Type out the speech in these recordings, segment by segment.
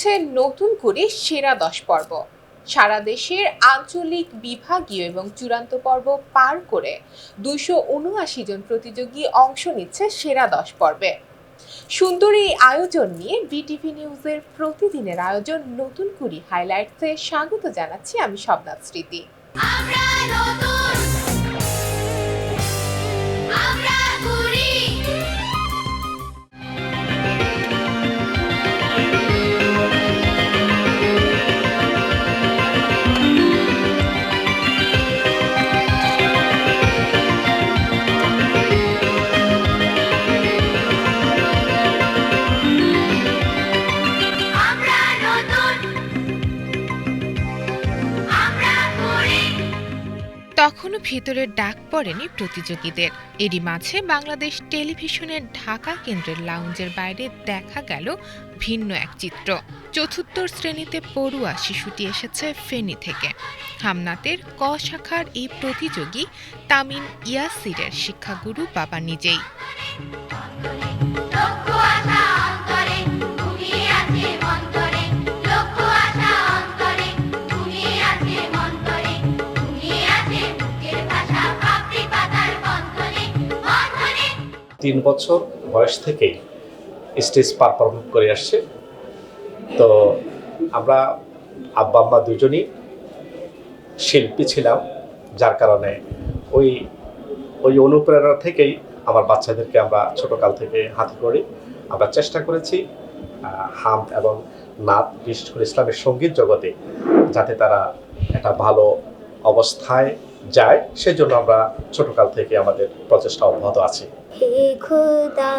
চলছে নতুন করে সেরা দশ পর্ব। সারা দেশের আঞ্চলিক বিভাগীয় এবং চূড়ান্ত পর্ব পার করে দুইশো উনআশি জন প্রতিযোগী অংশ নিচ্ছে সেরা দশ পর্বে। সুন্দর এই আয়োজন নিয়ে বিটিভি নিউজের প্রতিদিনের আয়োজন নতুন কুড়ি হাইলাইটসে স্বাগত জানাচ্ছি আমি শবনাথ স্মৃতি। আমরা নতুন ভেতরের ডাক পড়েনি প্রতিযোগীদের। এরই মাঝে বাংলাদেশ টেলিভিশনের ঢাকা কেন্দ্রের লাউঞ্জের বাইরে দেখা গেল ভিন্ন এক চিত্র। চতুর্থ শ্রেণীতে পড়ুয়া শিশুটি এসেছে ফেনী থেকে। হামনাতের ক শাখার এই প্রতিযোগী তামিন ইয়াসিরের শিক্ষাগুরু বাবা নিজেই। তিন বছর বয়স থেকেই স্টেজ পারফর্ম করে আসছে। তো আমরা আব্বা, আম্মা দুজনই শিল্পী ছিলাম, যার কারণে ওই ওই অনুপ্রেরণা থেকেই আমার বাচ্চাদেরকে আমরা ছোটকাল থেকে হাতে করি। আমরা চেষ্টা করেছি হাম এবং নাত, বিশেষ করে ইসলামের সংগীত জগতে যাতে তারা একটা ভালো অবস্থায় যায় সেজন্য আমরা ছোটকাল থেকে আমাদের প্রচেষ্টা অব্যাহত আছে। হে খোদা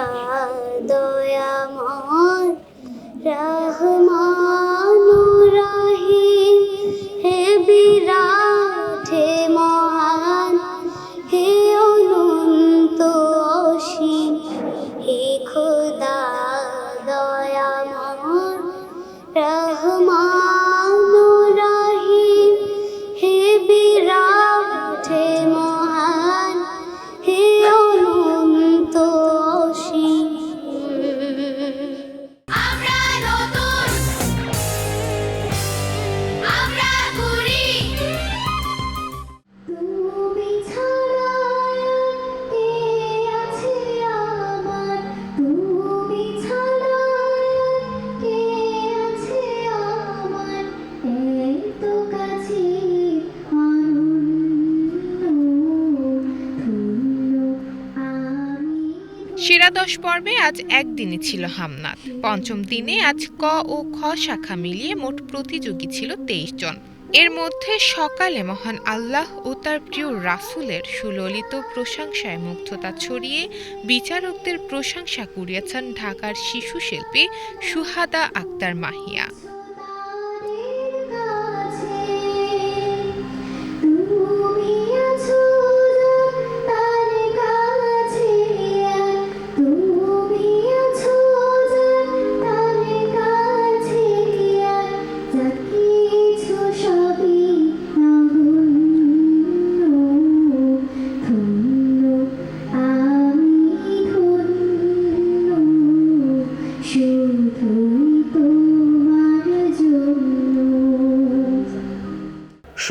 সেরা দশ পর্বে আজ একদিনে ছিল হামনাত পঞ্চম দিনে আজ ক ও খ শাখা মিলিয়ে মোট প্রতিযোগী ছিল তেইশ জন। এর মধ্যে সকালে মহান আল্লাহ ও তার প্রিয় রাসুলের সুললিত প্রশংসায় মুগ্ধতা ছড়িয়ে বিচারকদের প্রশংসা কুড়িয়েছেন ঢাকার শিশু শিল্পী সুহাদা আক্তার মাহিয়া।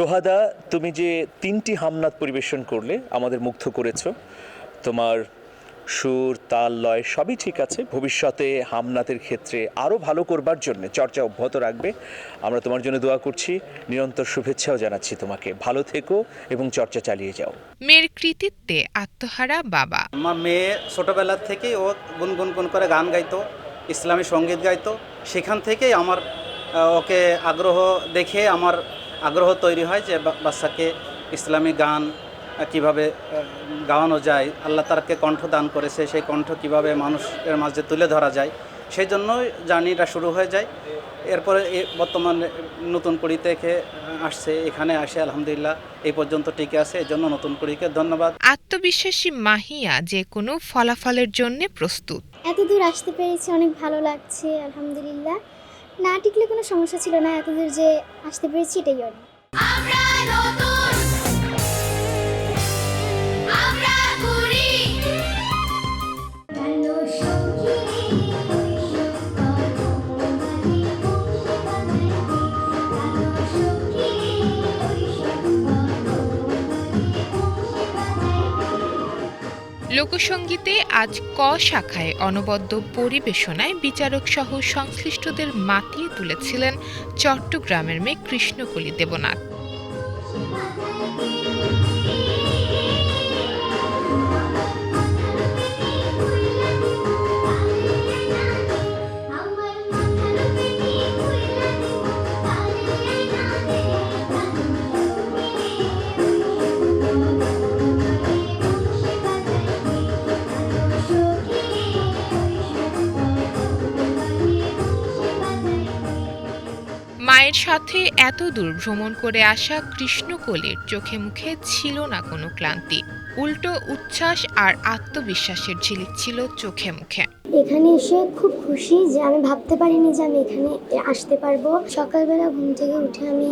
সোহাদা তুমি যে তিনটি হামনাত পরিবেশন করলে আমাদের মুগ্ধ করেছ। তোমার সুর তাল লয় সবই ঠিক আছে। ভবিষ্যতে হামনাতের ক্ষেত্রে আরও ভালো করবার জন্য চর্চা অব্যাহত রাখবে। আমরা তোমার জন্য দোয়া করছি। নিরন্তর শুভেচ্ছাও জানাচ্ছি তোমাকে। ভালো থেকো এবং চর্চা চালিয়ে যাও। মেয়ের কৃতিত্বে আত্মহারা বাবা। আমার মেয়ে ছোটোবেলার থেকেই ও গুনগুন গুন করে গান গাইতো ইসলামী সংগীত গাইতো। সেখান থেকেই আমার ওকে আগ্রহ দেখে আমার আগ্রহ তৈরি হয় যে বাচ্চাকে ইসলামী গান কীভাবে গাওয়ানো যায় আল্লাহ তারকে কণ্ঠ দান করেছে সেই কণ্ঠ কীভাবে মানুষের মাঝে তুলে ধরা যায় সেই জন্যই জার্নিটা শুরু হয়ে যায়। এরপরে এ বর্তমানে নতুন কুড়ি থেকে আসছে এখানে আসে আলহামদুলিল্লাহ এই পর্যন্ত টিকে আছে এই জন্য নতুন কুড়িকে ধন্যবাদ। আত্মবিশ্বাসী মাহিয়া যে কোনো ফলাফলের জন্য প্রস্তুত। এত দূর আসতে পেরেছি অনেক ভালো লাগছে আলহামদুলিল্লাহ। না টিকলে কোনো সমস্যা ছিল না এতদূর যে আসতে পেরেছি এটাই অনেক লোকসঙ্গীতে আজ ক শাখায় অনবদ্য পরিবেশনায় বিচারক সহ সংশ্লিষ্টদের মাতিয়ে তুলেছিলেন চট্টগ্রামের মেয়ে কৃষ্ণকলি দেবনাথ। সাথে এত দূর ভ্রমণ করে আসা কৃষ্ণকলির চোখে মুখে ছিল না কোনো ক্লান্তি। উল্টো উচ্ছ্বাস আর আত্মবিশ্বাসের ঝিলিক ছিল চোখে মুখে। এখানে এসে খুব খুশি যে আমি ভাবতে পারিনি যে আমি এখানে আসতে পারব। সকালবেলা ঘুম থেকে উঠে আমি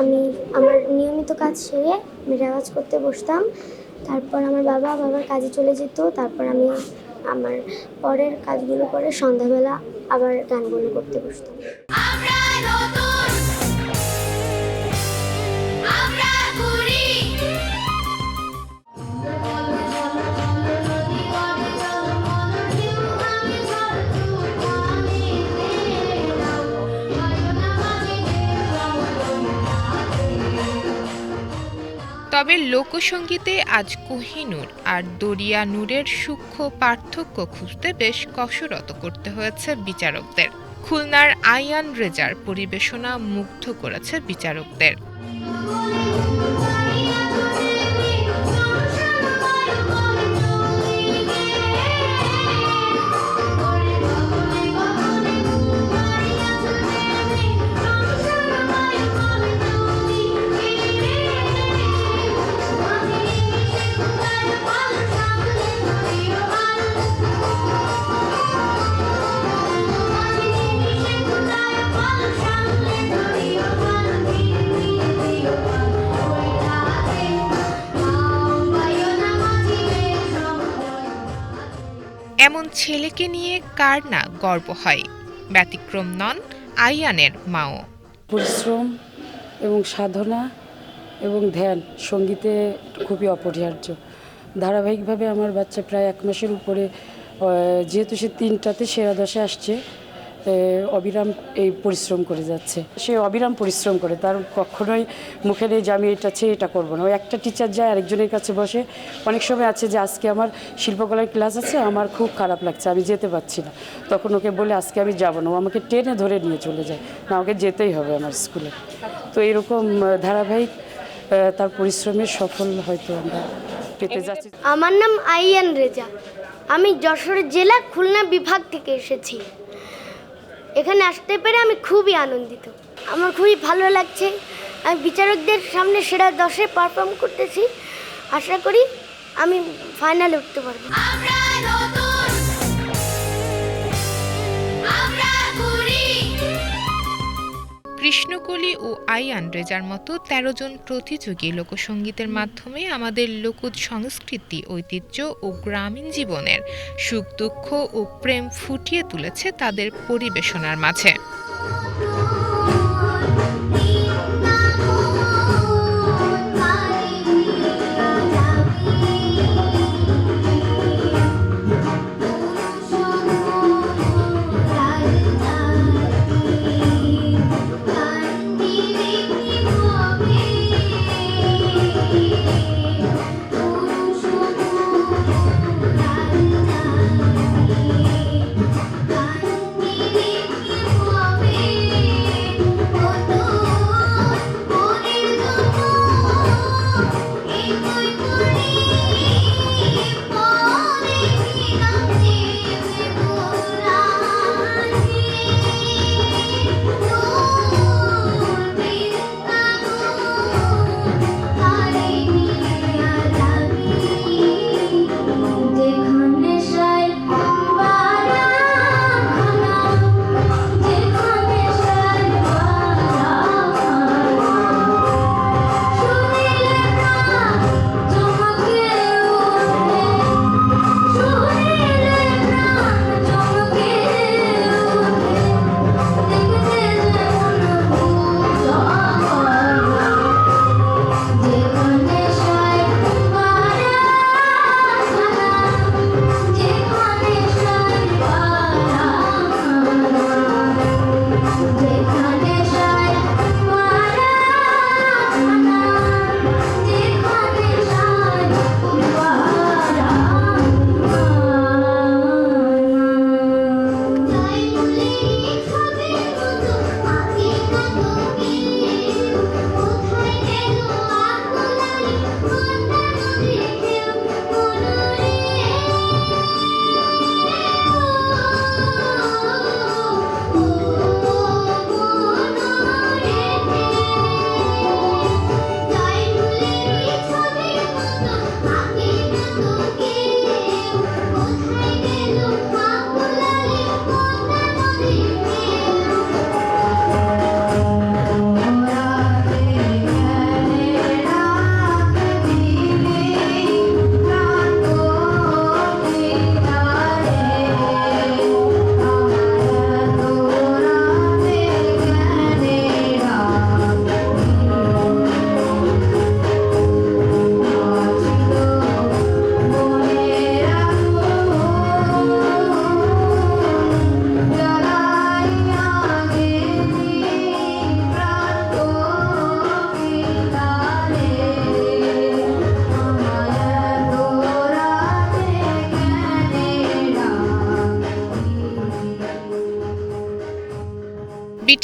আমি আমার নিয়মিত কাজ সেরে রেওয়াজ করতে বসতাম। তারপর আমার বাবা বাবার কাজে চলে যেত। তারপর আমি আমার পরের কাজগুলো করে সন্ধ্যাবেলা আবার গানগুলো করতে বসতাম। তবে লোকসঙ্গীতে আজ কোহিনুর আর দরিয়া নূরের সূক্ষ্ম পার্থক্য খুঁজতে বেশ কসরত করতে হয়েছে বিচারকদের। খুলনার আয়ান রেজার পরিবেশনা মুগ্ধ করেছে বিচারকদের। কার না গর্ব হয়? ব্যতিক্রম নন আয়ানের মাও। পরিশ্রম এবং সাধনা এবং ধ্যান সঙ্গীতে খুবই অপরিহার্য। ধারাবাহিকভাবে আমার বাচ্চা প্রায় এক মাসের উপরে যেহেতু সে তিনটাতে সেরা দশে আসছে অবিরাম এই পরিশ্রম করে যাচ্ছে। সে অবিরাম পরিশ্রম করে তার কখনোই মুখে নেই যে আমি এটা চেয়ে এটা করব না। ও একটা টিচার যায় আরেকজনের কাছে বসে অনেক সময় আছে যে আজকে আমার শিল্পকলার ক্লাস আছে আমার খুব খারাপ লাগছে আমি যেতে পারছি না। তখন ওকে বলে আজকে আমি যাব না। ও আমাকে টেনে ধরে নিয়ে চলে যায়। না আমাকে যেতেই হবে আমার স্কুলে তো এরকম ধারাবাহিক তার পরিশ্রমের সফল হয়তো আমরা পেতে যাচ্ছি। আমার নাম আইয়ান রেজা। আমি যশোর জেলা খুলনা বিভাগ থেকে এসেছি। এখানে আসতে পেরে আমি খুবই আনন্দিত। আমার খুবই ভালো লাগছে। আমি বিচারকদের সামনে সেরা দশে পারফর্ম করতেছি। আশা করি আমি ফাইনালে উঠতে পারব। কৃষ্ণকলি ও আই রেজার মতো তেরো জন প্রতিযোগী লোকসঙ্গীতের মাধ্যমে আমাদের লোকজ সংস্কৃতি ঐতিহ্য ও গ্রামীণ জীবনের সুখ, দুঃখ ও প্রেম ফুটিয়ে তুলেছে তাদের পরিবেশনার মাঝে।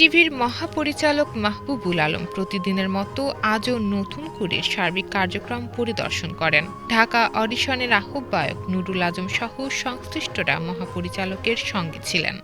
বিটিভির মহাপরিচালক মাহবুবুল আলম প্রতিদিনের মতো আজও নতুন করে সার্বিক কার্যক্রম পরিদর্শন করেন। ঢাকা অডিশনের আহ্বায়ক নুরুল আজম সহ সংশ্লিষ্টরা মহাপরিচালকের সঙ্গে ছিলেন।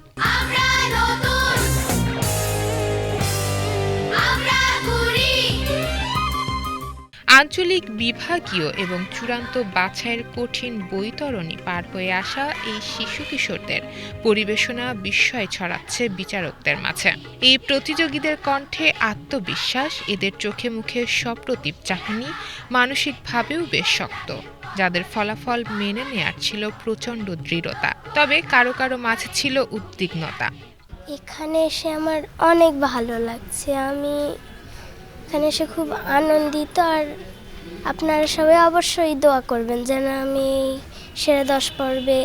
আঞ্চলিক বিভাগীয় এবং চূড়ান্ত বাছাইয়ের কঠিন বৈতরণী পার হয়ে আসা এই শিশু কিশোরদের পরিবেশনা বিস্ময় ছড়াচ্ছে বিচারকদের মাঝে। এই প্রতিযোগীদের কণ্ঠে আত্মবিশ্বাস, এদের চোখে মুখে সপ্রতিভ চাহনি, মানসিকভাবেও বেশ শক্ত, যাদের ফলাফল মেনে নেয়ার ছিল প্রচণ্ড দৃঢ়তা, তবে কারও কারও মাঝে ছিল উদ্বিগ্নতা। এখানে এসে আমার অনেক ভালো লাগছে। আমি এখানে এসে খুব আনন্দিত আর আপনারা সবাই অবশ্যই দোয়া করবেন যেন আমি সেরা দশ পর্বে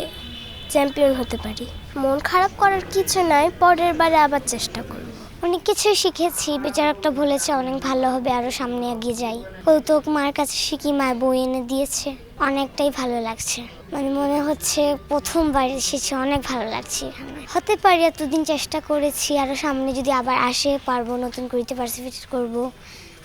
চ্যাম্পিয়ন হতে পারি। মন খারাপ করার কিছু নাই, পরের বারে আবার চেষ্টা করব। অনেক কিছু শিখেছি। বিচারকটা বলেছে, অনেক ভালো হবে আরও সামনে এগিয়ে যাই। কৌতুক মার কাছে শিখি মায়ের বই এনে দিয়েছে। অনেকটাই ভালো লাগছে। মানে মনে হচ্ছে প্রথমবার এসেছি, অনেক ভালো লাগছে এখানে। হতে পারি এতদিন চেষ্টা করেছি আরও সামনে যদি আবার আসে, পারব, নতুন করিতে পার্টিসিপেট করব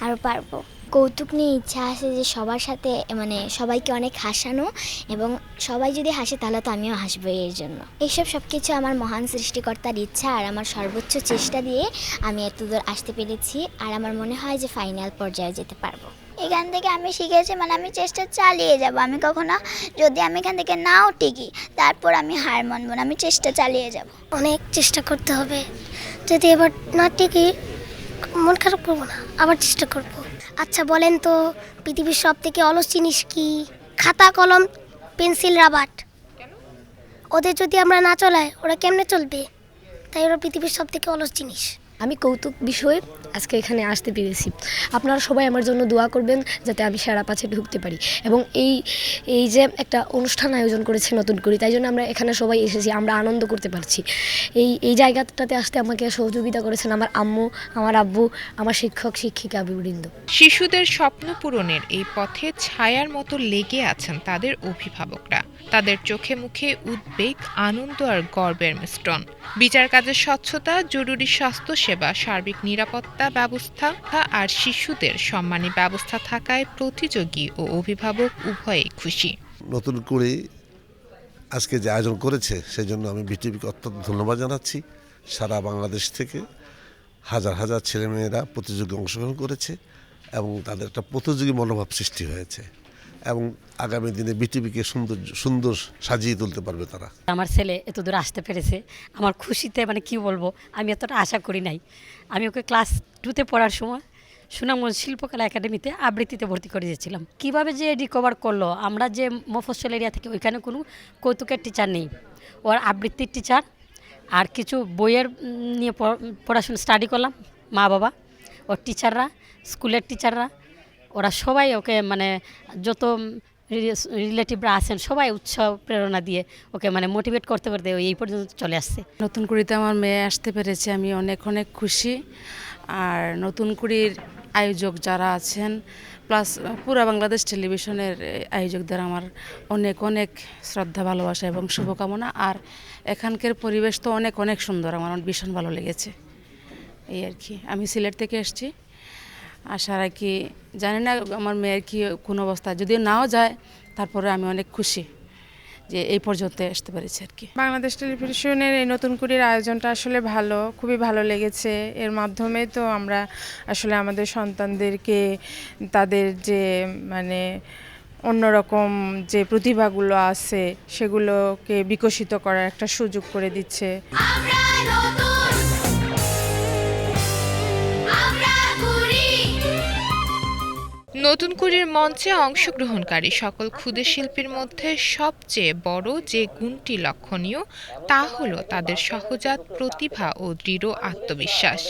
আরও পারব। কৌতুক নিয়ে ইচ্ছা আছে যে সবার সাথে মানে সবাইকে অনেক হাসানো এবং সবাই যদি হাসে তাহলে তো আমিও হাসবো এর জন্য। এইসব সব কিছু আমার মহান সৃষ্টিকর্তার ইচ্ছা আর আমার সর্বোচ্চ চেষ্টা দিয়ে আমি এতদূর আসতে পেরেছি আর আমার মনে হয় যে ফাইনাল পর্যায়ে যেতে পারব। এখান থেকে আমি শিখেছি মানে আমি চেষ্টা চালিয়ে যাব। আমি কখনো যদি আমি এখান থেকে নাও টিকি তারপর আমি হার মানবো না। আমি চেষ্টা চালিয়ে যাব। অনেক চেষ্টা করতে হবে। যদি এবার না টিকি মন খারাপ করব না। আবার চেষ্টা করব। আচ্ছা বলেন তো পৃথিবীর সব থেকে অলস জিনিস কি? খাতা কলম পেন্সিল রাবার। ওদের যদি আমরা না চলাই ওরা কেমনে চলবে? তাই ওরা পৃথিবীর সব থেকে অলস জিনিস। আমি কৌতুক বিষয়ে আজকে এখানে আসতে পেরেছি। আপনারা সবাই আমার জন্য দোয়া করবেন যাতে আমি সেরা পাচ্ছে ঢুকতে পারি। এবং এই এই যে একটা অনুষ্ঠান আয়োজন করেছে নতুন করে, তাই জন্য আমরা এখানে সবাই এসেছি, আমরা আনন্দ করতে পারছি। এই এই জায়গাটাতে আসতে আমাকে সহযোগিতা করেছেন আমার আম্মু, আমার আব্বু, আমার শিক্ষক, শিক্ষিকা বৃন্দ শিশুদের স্বপ্ন পূরণের এই পথে ছায়ার মতো লেগে আছেন তাদের অভিভাবকরা। তাদের চোখে মুখে উদ্বেগ, আনন্দ আর গর্বের মিশ্রণ। বিচার কাজের স্বচ্ছতা, জরুরি স্বাস্থ্যসেবা সার্বিক নিরাপত্তা ব্যবস্থা আর শিশুদের সম্মানী ব্যবস্থা থাকায় প্রতিযোগী ও অভিভাবক উভয়ে খুশি। নতুন করে আজকে যে আয়োজন করেছে সেই জন্য আমি বিটিভিকে অত্যন্ত ধন্যবাদ জানাচ্ছি। সারা বাংলাদেশ থেকে হাজার হাজার ছেলেমেয়েরা প্রতিযোগী অংশগ্রহণ করেছে এবং তাদের একটা প্রতিযোগী মনোভাব সৃষ্টি হয়েছে। এবং আগামী দিনে বিটিভিকে সুন্দর সুন্দর সাজিয়ে তুলতে পারবে তারা। আমার ছেলে এত দূর আসতে পেরেছে। আমার খুশিতে মানে কি বলব, আমি এতটা আশা করি নাই। আমি ওকে ক্লাস টুতে পড়ার সময় সুনামগঞ্জ শিল্পকলা একাডেমিতে আবৃত্তিতে ভর্তি করে দিয়েছিলাম। কীভাবে যে রিকভার করল, আমরা যে মফস্বল এরিয়া থেকে ওইখানে কোনো কৌতুকের টিচার নেই। ওর আবৃত্তির টিচার আর কিছু বইয়ের নিয়ে পড়- পড়াশোনা স্টাডি করলাম মা বাবা ওর টিচাররা স্কুলের টিচাররা ওরা সবাই ওকে মানে যত রিলেটিভরা আছেন, সবাই উৎসাহ, প্রেরণা দিয়ে ওকে মানে মোটিভেট করতে করতে এই পর্যন্ত চলে আসছে। নতুন কুড়িতে আমার মেয়ে আসতে পেরেছে, আমি অনেক অনেক খুশি। আর নতুন কুড়ির আয়োজক যারা আছেন প্লাস পুরা বাংলাদেশ টেলিভিশনের আয়োজকদের আমার অনেক অনেক শ্রদ্ধা, ভালোবাসা এবং শুভকামনা। আর এখানকার পরিবেশ তো অনেক অনেক সুন্দর, আমার ভীষণ ভালো লেগেছে। এই আর কি, আমি সিলেট থেকে এসেছি। আশা রাখি জানি না আমার মেয়ের কি কোন অবস্থা যদি নাও যায় তারপরে আমি অনেক খুশি যে এই পর্যন্ত আসতে পেরেছি আর কি। বাংলাদেশ টেলিভিশনের এই নতুন কুড়ির আয়োজনটা আসলে ভালো খুবই ভালো লেগেছে। এর মাধ্যমে তো আমরা আসলে আমাদের সন্তানদেরকে তাদের যে মানে অন্যরকম যে প্রতিভাগুলো আছে সেগুলোকে বিকশিত করার একটা সুযোগ করে দিচ্ছে। নতুন কুড়ির মঞ্চে অংশগ্রহণকারী সকল ক্ষুদে শিল্পীর মধ্যে সবচেয়ে বড় যে গুণটি লক্ষণীয়, তা হল তাদের সহজাত প্রতিভা ও দৃঢ় আত্মবিশ্বাস।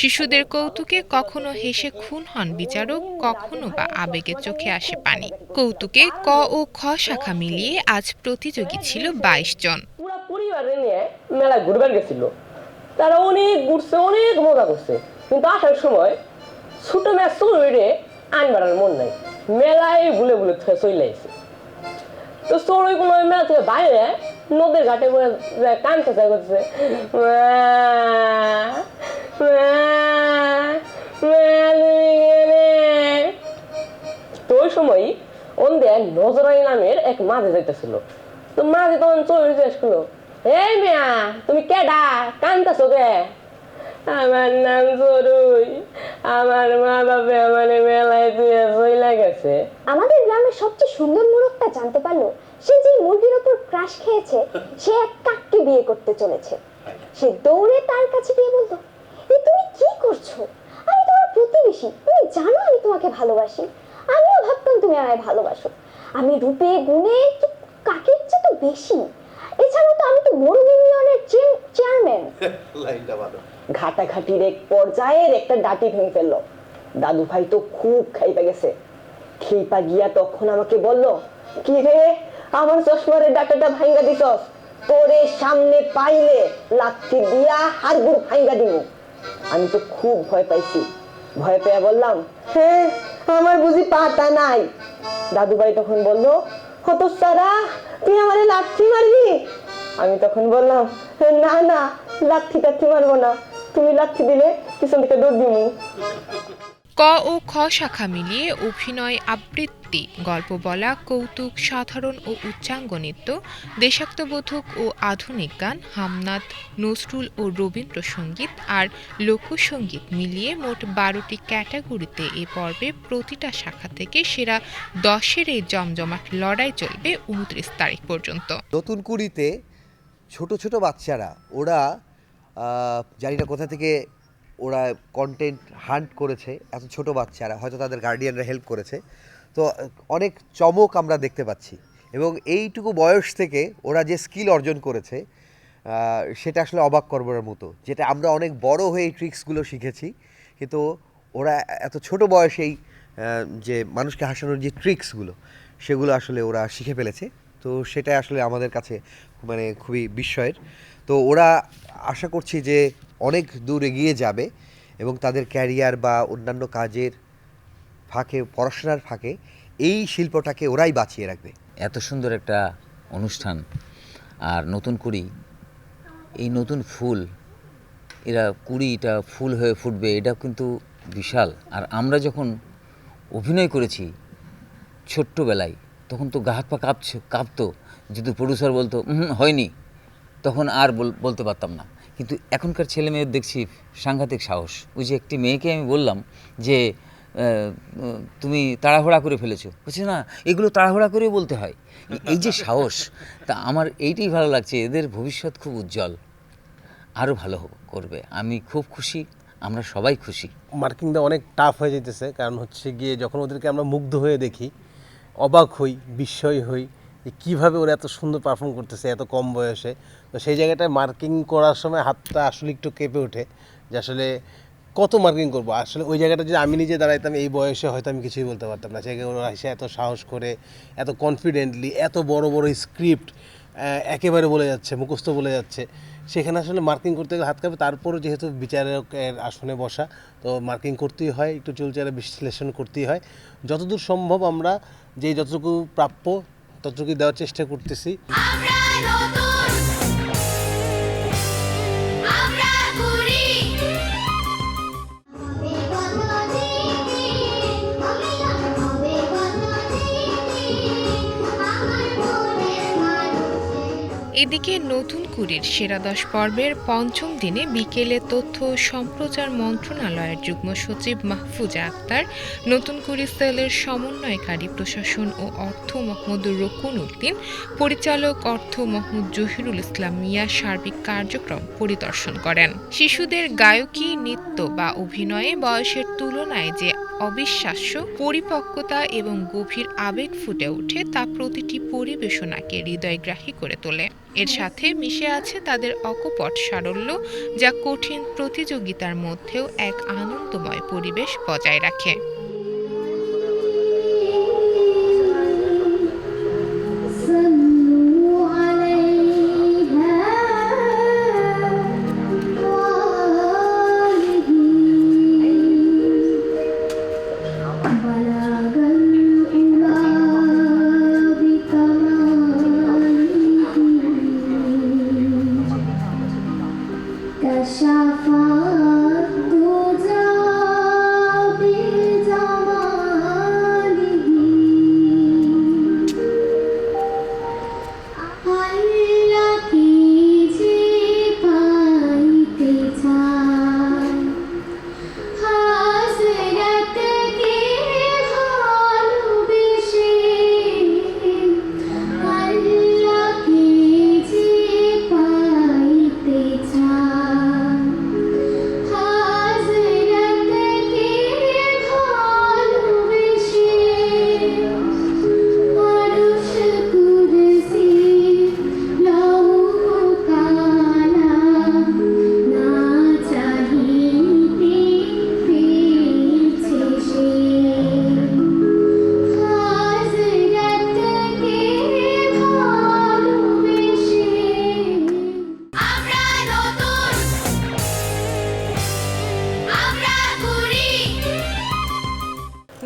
শিশুদের কৌতুকে কখনো হেসে খুন হন বিচারক, কখনো বা আবেগে চোখে আসে পানি। কৌতুকে ক ও খ শাখা মিলিয়ে আজ প্রতিযোগী ছিল বাইশ জন। তারা অনেক ঘুরছে, অনেক মজা করছে। কিন্তু আসার সময় ছোট ম্যাচ চড়ে আনবার মন নাই। মেলায় ভুলে ভুলে থেকে চলে আসে তো চড়ুই কোনো মেলা থেকে বাইরে, নদীর ঘাটে বলে যায় কানতে করছে। তো ওই সময় অন্ধে নজরাই নামের এক মাঝে যাইতেছিল। তো মাঝে তখন চড়ুই জিজ্ঞেস করল হে মেয়া, তুমি কেডা? কান্তাছো কে? আমার নাম চড়ুই আমার মা বাবা আমার মেলায় তুই চইলা গেছে। আমাদের গ্রামের সবচেয়ে সুন্দর মোরগটা জানতে পারল সে যে মুরগির ওপর ক্রাশ খেয়েছে সে এক কাককে বিয়ে করতে চলেছে। সে দৌড়ে তার কাছে গিয়ে বলতো "এ তুমি কি করছ? আমি তোমার প্রতিবেশী তুমি জানো আমি তোমাকে ভালোবাসি। আমিও ভাবতাম তুমি আমায় ভালোবাসো। আমি রূপে গুণে কি কাকের চেয়ে তো বেশি। এছাড়াও তো আমি তো মোরগ ইউনিয়নের চেয়ারম্যান। লাইনটা ভালো। ঘাটাঘাটির এক পর্যায়ের একটা ডাটি ভেঙে ফেলল। দাদু ভাই তো খুব খাইপা গেছে। খেইপা গিয়া তখন আমাকে বলল, কি রে, আমার চশমারে ডাটাটা ভাঙ্গা দিছস? তোরে সামনে পাইলে লাথি দিয়া হাড়গুড় ভাঙ্গা দিব। আমি তো খুব ভয় পাইছি। ভয় পেয়ে বললাম হ্যাঁ আমার বুঝি পাতা নাই? দাদু ভাই তখন বলল হতো সারা তুই আমারে লাথি মারবি? আমি তখন বললাম, না না, লাথি টাথি মারবো না। তুমি লাথি দিলে পিছন থেকে দৌড় দিমু। ক ও খ শাখা মিলিয়ে অভিনয় আবৃত্তি গল্প বলা কৌতুক সাধারণ ও উচ্চাঙ্গ নৃত্য দেশাত্মবোধক ও আধুনিক গান হামনাত নজরুল ও রবীন্দ্রসঙ্গীত আর লোকসঙ্গীত মিলিয়ে মোট বারোটি ক্যাটাগরিতে এ পর্বে প্রতিটা শাখা থেকে সেরা দশের এই জমজমাট লড়াই চলবে উনত্রিশ তারিখ পর্যন্ত। নতুন কুড়িতে ছোট ছোট বাচ্চারা ওরা জানি না কোথা থেকে ওরা কন্টেন্ট হান্ট করেছে, এত ছোট বাচ্চারা, হয়তো তাদের গার্ডিয়ানরা হেল্প করেছে। তো অনেক চমক আমরা দেখতে পাচ্ছি। এবং এইটুকু বয়স থেকে ওরা যে স্কিল অর্জন করেছে সেটা আসলে অবাক করবার মতো। যেটা আমরা অনেক বড় হয়ে এই ট্রিক্সগুলো শিখেছি, কিন্তু ওরা এত ছোট বয়সেই যে মানুষকে হাসানোর যে ট্রিক্সগুলো সেগুলো আসলে ওরা শিখে ফেলেছে। তো সেটা আসলে আমাদের কাছে মানে খুবই বিস্ময়ের। তো ওরা আশা করছি যে অনেক দূর এগিয়ে যাবে এবং তাদের ক্যারিয়ার বা অন্যান্য কাজের ফাঁকে পড়াশোনার ফাঁকে এই শিল্পটাকে ওরাই বাঁচিয়ে রাখবে। এত সুন্দর একটা অনুষ্ঠান আর নতুন কুড়ি এই নতুন ফুল এরা কুড়িটা ফুল হয়ে ফুটবে এটা কিন্তু বিশাল। আর আমরা যখন অভিনয় করেছি ছোট্টবেলায় তখন তো গা হাত পা কাঁপছে কাঁপতো। যদি প্রডিউসার বলতো "উহুম, হয়নি। তখন আর বল- বলতে পারতাম না। কিন্তু এখনকার ছেলে মেয়ের দেখছি সাংঘাতিক সাহস। ওই যে একটি মেয়েকে আমি বললাম যে তুমি তাড়াহুড়া করে ফেলেছো। বলছে, না, এগুলো তাড়াহুড়া করেই বলতে হয়। এই যে সাহস, তা আমার এইটাই ভালো লাগছে, এদের ভবিষ্যৎ খুব উজ্জ্বল। আরও ভালো করবে। আমি খুব খুশি, আমরা সবাই খুশি। মার্কিংটা অনেক টাফ হয়ে যেতেছে, কারণ হচ্ছে গিয়ে যখন ওদেরকে আমরা মুগ্ধ হয়ে দেখি, অবাক হই, বিস্ময় হই যে কীভাবে ওরা এত সুন্দর পারফর্ম করতেছে, এত কম বয়সে। তো সেই জায়গাটায় মার্কিং করার সময় হাতটা আসলে একটু কেঁপে ওঠে যে আসলে কত মার্কিং করব? আসলে ওই জায়গাটা যদি আমি নিজে দাঁড়াইতাম, এই বয়সে হয়তো আমি কিছুই বলতে পারতাম না। সেখানে ওরা এসে এত সাহস করে, এত কনফিডেন্টলি এত বড় বড় স্ক্রিপ্ট একেবারে বলে যাচ্ছে, মুখস্থ বলে যাচ্ছে। সেখানে আসলে মার্কিং করতে গেলে হাত কাঁপে। তারপরও যেহেতু বিচারকের আসনে বসা, তো মার্কিং করতেই হয়, একটু চুলচারে বিশ্লেষণ করতেই হয়। যতদূর সম্ভব আমরা যে যতটুকু প্রাপ্য ততটুকু দেওয়ার চেষ্টা করতেছি। এদিকে নতুন কুড়ির সেরা দশ পর্বের পঞ্চম দিনে বিকেলে তথ্য সম্প্রচার মন্ত্রণালয়ের যুগ্ম সচিব মাহফুজা আক্তার, নতুন কুড়ি সেলের সমন্বয়কারী প্রশাসন ও অর্থ মোহাম্মদ রকুন উদ্দিন, পরিচালক অর্থ মোহাম্মদ জহিরুল ইসলাম মিয়া সার্বিক কার্যক্রম পরিদর্শন করেন। শিশুদের গায়কী, নৃত্য বা অভিনয়ে বয়সের তুলনায় যে অবিশ্বাস্য পরিপক্কতা এবং গভীর আবেগ ফুটে ওঠে তা প্রতিটি পরিবেশনাকে হৃদয়গ্রাহী করে তোলে। এর সাথে মিশে আছে তাদের অকপট সারল্য, যা কঠিন প্রতিযোগিতার মধ্যেও এক আনন্দময় পরিবেশ বজায় রাখে।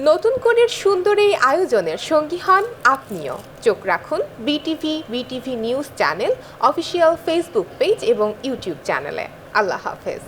নতুন করের সুন্দর এই আয়োজনের সঙ্গী হন আপনিও। চোখ রাখুন BTV BTV news channel, official Facebook page এবং ইউটিউব চ্যানেলে। আল্লাহ হাফেজ।